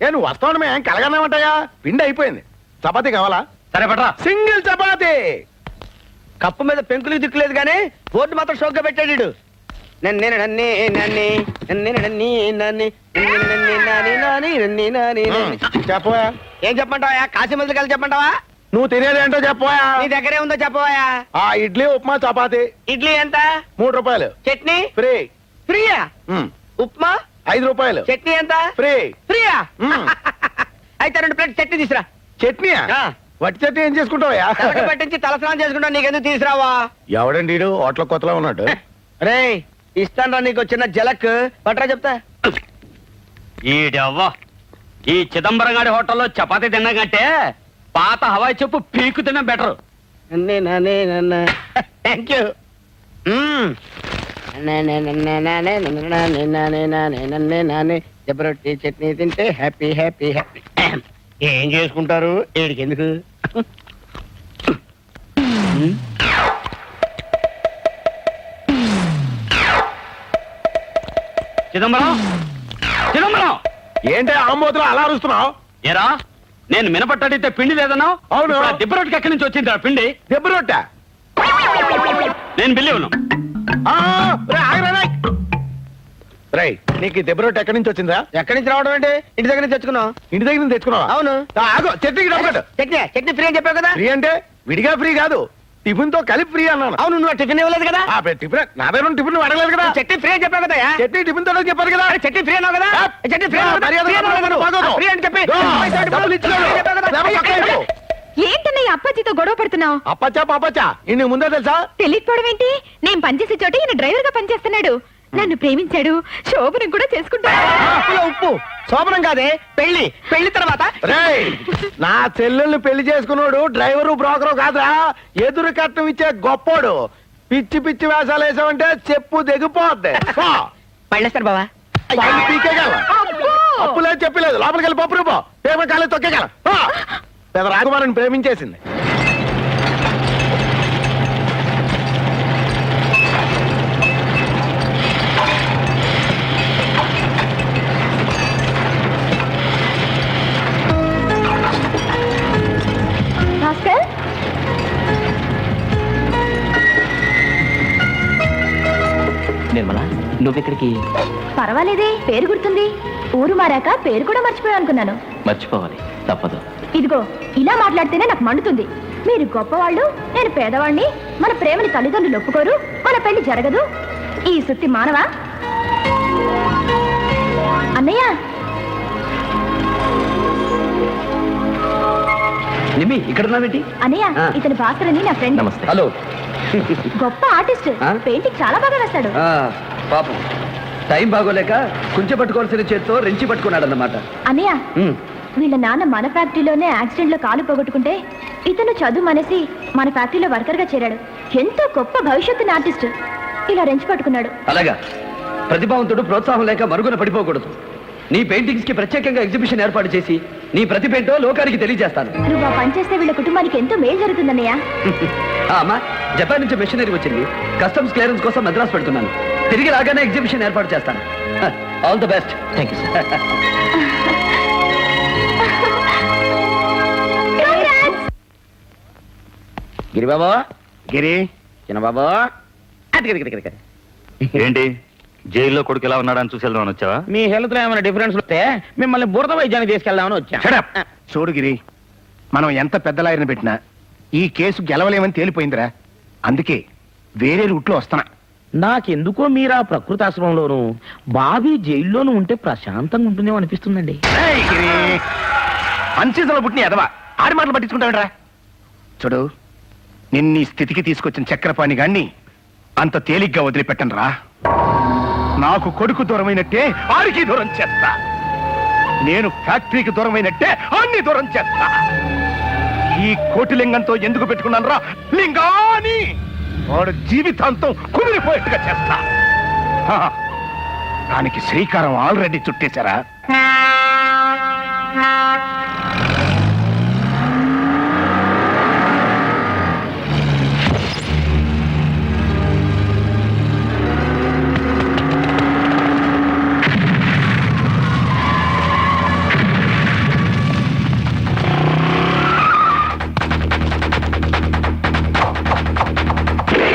ఏ నువ్వు వస్తావు మేము కలగన్నామంటాయా పిండి అయిపోయింది చపాతీ కావాలా సరే పట్రా సింగిల్ చపాతీ కప్పు మీద పెంకులు దిక్కులేదు కానీ బోర్డు మాత్రం షోక్గా పెట్టాడు. నన్నే నన్నే నన్నే నన్నే నన్నే నన్నే నన్నే నన్నే నాని నాని నన్నే నాని నన్నే. చెప్పవా ఏం చెప్పమంటావా కాశీ మందులు కలిసి చెప్పమంటావా నువ్వు తినేది ఏంటో చెప్పవా నీ దగ్గరే ఉందో చెప్పవా ఆ ఇడ్లీ ఉప్మా చపాతీ ఇడ్లీ ఎంత మూడు రూపాయలు చట్నీ ఫ్రీ ఫ్రీయా ఉమ్. ఉప్మా ఐదు రూపాయలు. చట్నీ ఎంత? ఫ్రీ. ఫ్రీయా. అయితే రెండు ప్లేట్ చట్నీ తీసురా. చట్నీ ఆ. వట్టి చట్నీ ఏం చేసుకుంటావా పట్టించి తలస్నానం చేసుకుంటా నీకెందుకు తీసురావా? ఎవడండి వీడు హోటల్ కొత్తలో ఉన్నాడు. రే ఇస్తాను నీకు చిన్న జలక్. పట్రా చెప్తా. ఈడవ్వ. ఈ చిదంబరం గారి హోటల్లో చపాతీ తిన్నా కంటే పాత హవాయి చెప్పు పీకు తిన్నా బెటర్. థ్యాంక్ యూ జబరొట్టి చట్నీ తింటే హ్యాపీ హ్యాపీ హ్యాపీ. ఏం చేసుకుంటారు? ఏడికి ఎందుకు? చిదంబరం? చిదంబరం! ఏంటి ఆమోదులు అలా అరుస్తున్నావు? ఏరా నేను మినపట్టడితే పిండి లేదన్నావు అవును. ఇప్పుడు ఆ దిబ్బ రొట్టెకి ఎక్కడి నుంచి వచ్చింది పిండి? దెబ్బ రొట్టె? నేను బిల్లి ఉన్నాను నీకు ఈ దెబ్బ రొట్టె ఎక్కడి నుంచి వచ్చిందా ఎక్కడి నుంచి రావడం అంటే? ఇంటి దగ్గర నుంచి తెచ్చుకున్నాం ఇంటి దగ్గర నుంచి తెచ్చుకున్నావా? అవును. ఆగు చట్నీకి డబ్బు. చట్నీ చట్నీ ఫ్రీ అని చెప్పావు కదా? ఫ్రీ అంటే విడిగా ఫ్రీ కాదు. టిఫిన్తో కలిపి ఫ్రీ అన్నాను. అవును నువ్వు టిఫిన్ ఇవ్వలేదు కదా? టిఫిన్ నా దగ్గర టిఫిన్ అడగలేదు కదా? చట్నీ ఫ్రీ అని చెప్పావు కదా చట్నీ టిఫిన్తో చెప్పారు కదా? చట్నీ ఫ్రీ అన్నావు కదా? చట్నీ ఫ్రీ. ఫ్రీ అని చెప్పి ఏంటన్నయ్య అప్పాజీతో గొడవ పడుతున్నావు? అప్పచ్చా పాపచ్చా ఇన్ని ముందే తెలుసా? తెలియకపోవడం ఏంటి? నేను పనిచేసే చోట ఈయన డ్రైవర్గా పనిచేస్తున్నాడు నన్ను ప్రేమించాడు. శోభనం కూడా చేసుకుంటాడు. ఉప్పు. శోభనం కాదే పెళ్ళి పెళ్ళి తర్వాత. రేయ్! నా చెల్లెల్ని పెళ్ళి చేసుకున్నాడు డ్రైవరు బ్రోకరు కాదురా. ఎదురు కట్నం ఇచ్చే గొప్పోడు. పిచ్చి పిచ్చి వేషాలు వేసావంటే చెప్పు దిగిపోద్ది పో. పళ్ళేస్తారు బావా. పళ్ళు పీకేయగలం. అబ్బో! అప్పులేదు చెప్పలేదు. లోపలికి వెళ్ళి పప్పు రూపో. పేమ కాలేదు తొక్కేగల పెద్ద రాకుమారిని ప్రేమించేసింది. నిర్మల నువ్వెక్కడికి? పర్వాలేదే పేరు గుర్తుంది. ఊరు మారాక పేరు కూడా మర్చిపోయా అనుకున్నాను మర్చిపోవాలి తప్పదు. ఇదిగో ఇలా మాట్లాడితేనే నాకు మండుతుంది. మీరు గొప్పవాళ్ళు నేను పేదవాణ్ణి మన ప్రేమని తల్లిదండ్రులు ఒప్పుకోరు మన పెళ్ళి జరగదు. ఈ సుత్తి మానవా? అన్నయ్య! ఇక్కడ ఉన్నావేంటి అన్నయ్య. ఇతని అని నా ఫ్రెండ్. నమస్తే. హలో. గొప్ప ఆర్టిస్ట్. ఆ? పెయింటింగ్ చాలా బాగా వేస్తాడు. పాపం. టైం బాగోలేక కుంచె పట్టుకోవాల్సిన చేత్తో రెంచి పట్టుకున్నాడు అన్నమాట అన్నయ్య వీళ్ళ నాన్న మన ఫ్యాక్టరీలోనే యాక్సిడెంట్లో కాలు పోగొట్టుకుంటే ఇతను చదువు మనేసి మన ఫ్యాక్టరీలో వర్కర్గా చేరాడు. ఎంతో గొప్ప భవిష్యత్తుని ఆర్టిస్ట్. ఇలా రెంచి పట్టుకున్నాడు. అలాగా. ప్రతిభావంతుడు ప్రోత్సాహం లేక మరుగున పడిపోకూడదు. నీ పెయింటింగ్స్కి ప్రత్యేకంగా ఎగ్జిబిషన్ ఏర్పాటు చేసి నీ ప్రతిభేంటో లోకానికి తెలియజేస్తాను. నువ్వు ఆ పని చేస్తే వీళ్ళ కుటుంబానికి ఎంతో మేలు జరుగుతుందన్నయ్య. ఆ, అమ్మా జపాన్ నుంచి మెషినరీ వచ్చింది. కస్టమ్స్ క్లియరెన్స్ కోసం మద్రాసు పెడుతున్నాను. తిరిగి రాగానే ఎగ్జిబిషన్ ఏర్పాటు చేస్తాను. All the best thank you sir Giribabu. Giri. Chinnababu. ఏంటి? జైల్లో కొడుకు ఎలా ఉన్నాడని చూసి వెళ్దామని వచ్చావా? మీ హెల్త్లో ఏమైనా డిఫరెన్స్ వస్తే మిమ్మల్ని బురద వైద్యానికి తీసుకెళ్దామని వచ్చా. చూడు గిరి మనం ఎంత పెద్ద లాయర్ని పెట్టినా ఈ కేసు గెలవలేమని తేలిపోయిందిరా. అందుకే వేరే రూట్లో వస్తున్నా. నాకెందుకో మీరు ఆ ప్రకృతి ఆశ్రమంలోను బాబీ జైల్లోనూ ఉంటే ప్రశాంతంగా ఉంటుందేమో అనిపిస్తుందండి. అన్సీజన్లో పుట్టిన ఎదవా? ఆడి మాటలు పట్టించుకుంటావేంట్రా? చూడు నిన్ని స్థితికి తీసుకొచ్చిన చక్రపాణి గాన్ని అంత తేలిగ్గా వదిలిపెట్టను రా నాకు కొడుకు దూరమైనట్టే ఆడికి దూరం చేస్తా. నేను ఫ్యాక్టరీకి దూరమైనట్టే అన్ని దూరం చేస్తా. ఈ కోటిలింగంతో ఎందుకు పెట్టుకున్నాను రా లింగాని! వాడు జీవితాంతం కుదిరిపోయేట్టుగా చేస్తా. దానికి శ్రీకారం ఆల్రెడీ చుట్టేశారా?